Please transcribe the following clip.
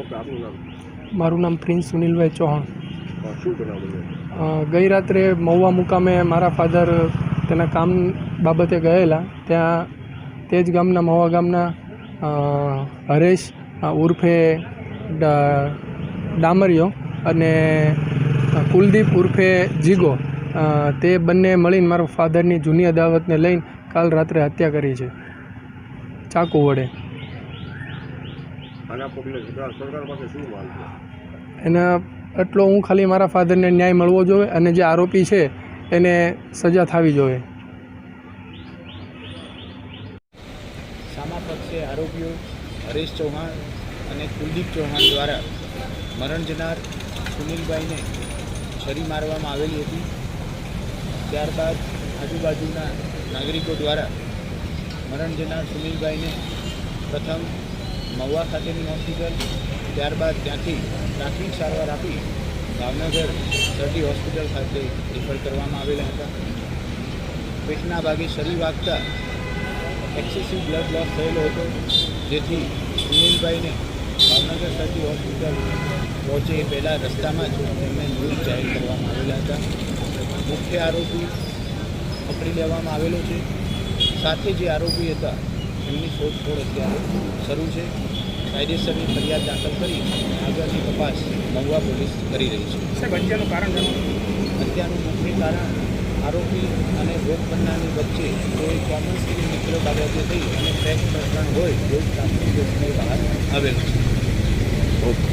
Okay આપનું નામ? મારું નામ પ્રિન્સ સુનિલભાઈ ચૌહાણ. શું બનાવ ગઈ રાત્રે મહુવા મુકામે મારા ફાધર તેના કામ બાબતે ગયેલા. ત્યાં તે જ ગામના મહુવા ગામના હરેશ ઉર્ફે ડામરિયો અને કુલદીપ ઉર્ફે જીગો તે બંને મળીને મારા ફાધરની જૂની અદાવતને લઈને કાલ રાત્રે હત્યા કરી છે. ચાકુ વડે. એને એટલો હું ખાલી મારા ફાધરને ન્યાય મળવો જોઈએ અને જે આરોપી છે એને સજા થવી જોઈએ. સામા પક્ષે આરોપીઓ હરેશ ચૌહાણ અને કુલદીપ ચૌહાણ દ્વારા મરણ જનાર સુનિલભાઈને છરી મારવામાં આવેલી હતી. ત્યારબાદ આજુબાજુના નાગરિકો દ્વારા મરણ જનાર સુનિલભાઈને પ્રથમ મહુવા ખાતેની હોસ્પિટલ ત્યારબાદ ત્યાંથી પ્રાથમિક સારવાર આપી ભાવનગર સરટી હોસ્પિટલ ખાતે રેફર કરવામાં આવેલા હતા. પેટના ભાગે શરીર વાગતા એક્સેસિવ બ્લડ લોસ થયેલો હતો, જેથી સુનિલભાઈને ભાવનગર સરટી હોસ્પિટલ પહોંચે એ પહેલાં રસ્તામાં જ તેમને મૃત જાહેર કરવામાં આવેલા હતા. મુખ્ય આરોપી પકડી લેવામાં આવેલો છે. સાથે જે આરોપી હતા એમની શોધખોળ અત્યારે શરૂ છે. કાયદેસરની ફરિયાદ દાખલ કરી આગળની તપાસ મહુવા પોલીસ કરી રહી છે. સાહેબ હત્યાનું કારણ હત્યાનું મુખ્ય કારણ આરોપી અને ભોગ બનનારની વચ્ચે કોઈ કોમન સ્કીમ મિત્ર બાબતે થઈ અને ફેક પ્રકરણ હોય એવું પ્રાથમિક બહાર આવેલું છે. ઓકે.